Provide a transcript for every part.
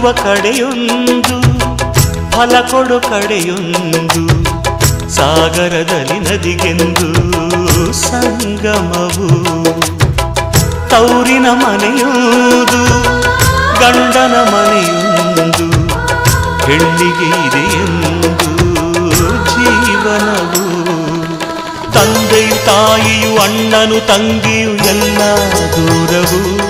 ಹುಟ್ಟುವ ಕಡೆಯೊಂದು, ಫಲ ಕೊಡು ಕಡೆಯೊಂದು, ಸಾಗರದಲ್ಲಿ ನದಿಗೆಂದು ಸಂಗಮವು. ತೌರಿನ ಮನೆಯೊಂದು, ಗಂಡನ ಮನೆಯೊಂದು, ಹೆಣ್ಣಿಗೆ ಇದೆಯೆಂದು ಜೀವನವು. ತಂದೆಯು ತಾಯಿಯು, ಅಣ್ಣನು, ತಂಗಿಯು, ಎಲ್ಲ ದೂರವು.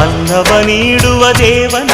ಅನ್ನವ ನೀಡುವ ದೇವನ